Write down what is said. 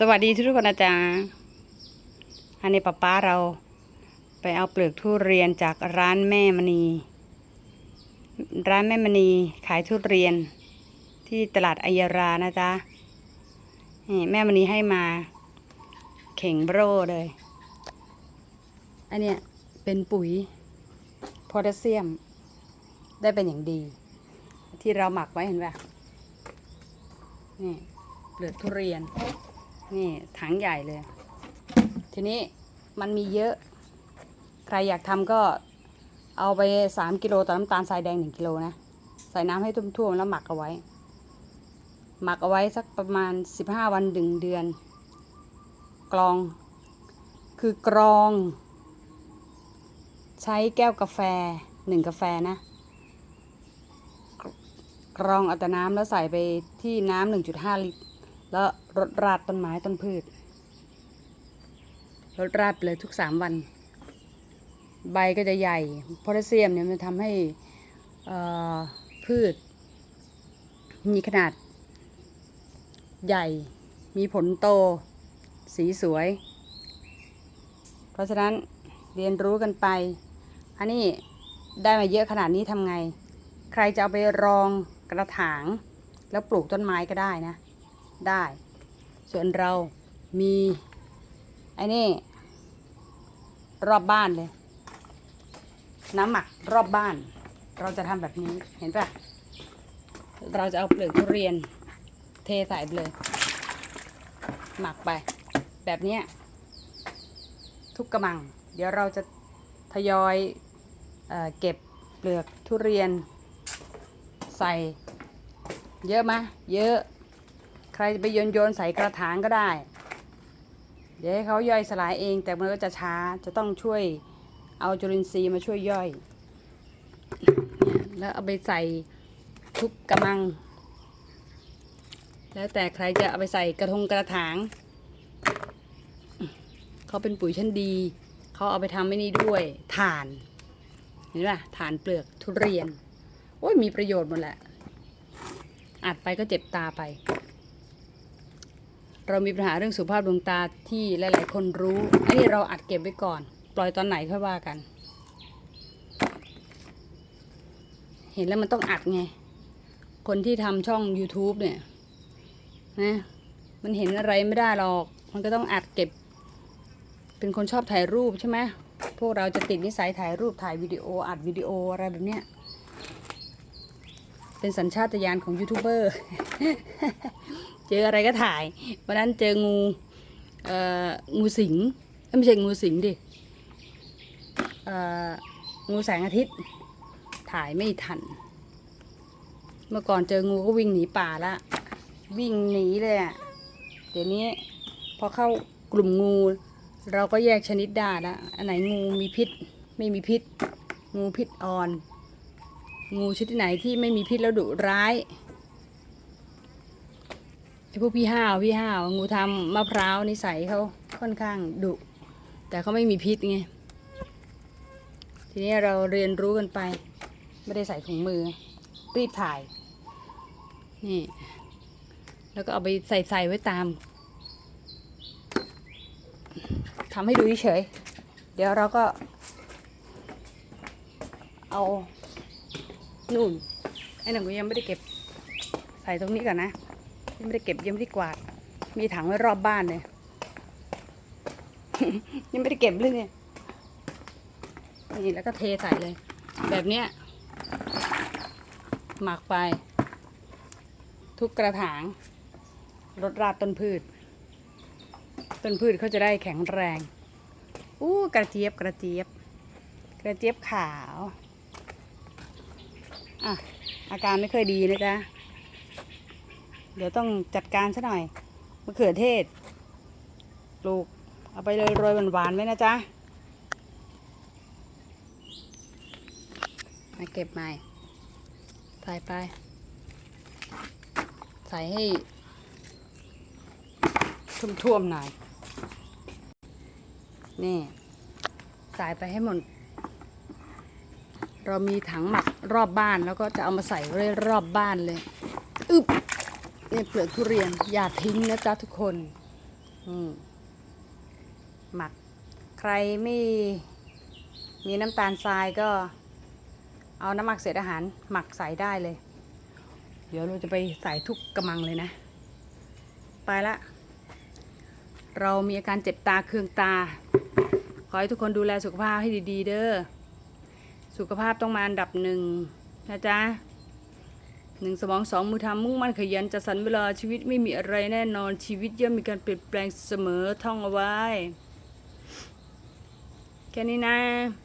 สวัสดีทุกคนนะจ๊ะอันนี้ป้าป้าเราไปเอาเปลือกทุเรียนจากร้านแม่มณี ร้านแม่มณีขายทุเรียนที่ตลาดอัยรานะจ๊ะนี่แม่มณีให้มา เข่งโบรเลย อันเนี้ยเป็นปุ๋ยโพแทสเซียม ได้เป็นอย่างดี ที่เราหมักไว้เห็นป่ะนี่เปลือกทุเรียน นี่ถังใหญ่เลย ทีนี้มันมีเยอะ ใครอยากทำก็เอาไปสามกิโลต่อน้ำตาลทรายแดงหนึ่งกิโลนะ ใส่น้ำให้ท่วมๆแล้วหมักเอาไว้ หมักเอาไว้สักประมาณสิบห้าวันถึงเดือน กรอง คือกรอง ใช้แก้วกาแฟหนึ่งกาแฟนะ กรองเอาแต่น้ำแล้วใส่ไปที่น้ำหนึ่งจุดห้าลิตร แล้วรดราดต้นไม้ต้นพืช รดราดเลยทุกสามวัน ใบก็จะใหญ่โพแทสเซียมเนี่ยมันทำให้พืช มีขนาด ใหญ่ มีผลโต สีสวย เพราะฉะนั้นเรียนรู้กันไป อันนี้ได้มาเยอะขนาดนี้ทำไง ใครจะเอาไปรองกระถาง แล้วปลูกต้นไม้ก็ได้นะ ได้ ส่วนเรามีไอ้นี่รอบบ้านเลย น้ำหมักรอบบ้าน เราจะทำแบบนี้เห็นปะเราจะเอาเปลือกทุเรียนเทใส่ไปเลย หมักไป แบบนี้ทุกกระมัง เดี๋ยวเราจะทยอยเอเก็บเปลือกทุเรียนใส่เยอะไหมะเยอะ ใครจะไปโยนโยนใส่กระถางก็ได้ เดี๋ยวให้เขาย่อยสลายเอง แต่มันก็จะช้าจะต้องช่วยเอาจุลินทรีย์มาช่วยย่อยเนี่ยแล้วเอาไปใส่ทุกกระมัง แล้วแต่ใครจะเอาไปใส่กระทงกระถางเขาเป็นปุ๋ยชั้นดี เขาเอาไปทำไม่นี่ด้วยถ่าน เห็นป่ะถ่านเปลือกทุเรียน โอ้ยมีประโยชน์หมดแหละอัดไปก็เจ็บตาไป เรามีปัญหาเรื่องสุขภาพดวงตาที่หลาย ๆ คนรู้ อันนี้เราอัดเก็บไว้ก่อน ปล่อยตอนไหนค่อยว่ากัน เห็นแล้วมันต้องอัดไง คนที่ทำช่อง YouTube เนี่ยนะมันเห็นอะไรไม่ได้หรอก มันก็ต้องอัดเก็บ เป็นคนชอบถ่ายรูปใช่ไหมพวกเราจะติดนิสัยถ่ายรูปถ่ายวิดีโออัดวิดีโออะไรแบบเนี้ยเป็นสัญชาตญาณของยูทูบเบอร์ เจออะไรก็ถ่าย วันนั้นเจองู เอ่อ งูสิงไม่ใช่งูสิงดิ เอ่อ งูแสงอาทิตย์ ถ่ายไม่ทัน เมื่อก่อนเจองูก็วิ่งหนีป่าละ วิ่งหนีเลยอะเดี๋ยวนี้พอเข้ากลุ่มงู เราก็แยกชนิดได้ละ อันไหนงูมีพิษ ไม่มีพิษ งูพิษอ่อน งูชนิดไหนที่ไม่มีพิษแล้วดุร้าย ไอ้พวกพี่ห้าวพี่ห้าวงูทำมะพร้าวนิสัยเขาค่อนข้างดุ แต่เขาไม่มีพิษไง ทีนี้เราเรียนรู้กันไป ไม่ได้ใส่ถุงมือ รีบถ่าย นี่ แล้วก็เอาไปใส่ใส่ไว้ตามทำให้ดูเฉย เดี๋ยวเราก็ เอา นู่น ไอ้หนึ่งก็ยังไม่ได้เก็บ ใส่ตรงนี้ก่อนนะ ยังไม่ได้เก็บยังไม่ได้กวาด มีถังไว้รอบบ้านเลย ยังไม่ได้เก็บเลยเนี่ยนี่แล้วก็เทใส่เลย แบบเนี้ยหมักไป ทุกกระถางรดราดต้นพืช ต้นพืชเขาจะได้แข็งแรงอู้กระเจี๊ยบกระเจี๊ยบ กระเจี๊ยบขาว อะ อาการไม่เคยดีนะจ๊ะ เดี๋ยวต้องจัดการซะหน่อยมะเขือเทศปลูกเอาไปเลยโรยหวานๆไว้นะจ๊ะมาเก็บใหม่ใส่ไป ใส่ให้ท่วมๆหน่อย นี่ ใส่ไปให้หมด เรามีถังหมักรอบบ้านแล้วก็จะเอามาใส่ไว้รอบบ้านเลย อึบ เนี่ยเปลือกทุเรียน อย่าทิ้งนะจ๊ะทุกคนนี่หมักใครไม่มีน้ำตาลทรายก็เอาน้ำหมักเศษอาหารหมักใส่ได้เลย เดี๋ยวเราจะไปใส่ทุกกระมังเลยนะ ไปละ เรามีอาการเจ็บตาเคืองตา ขอให้ทุกคนดูแลสุขภาพให้ดี ๆ เด้อ สุขภาพต้องมาอันดับหนึ่งนะจ๊ะ หนึ่งสมองสองมือทำมุ่งมั่นขยันจัดสรรเวลาชีวิตไม่มีอะไรแน่นอนชีวิตย่อมมีการเปลี่ยนแปลงเสมอท่องเอาไว้ แค่นี้นะ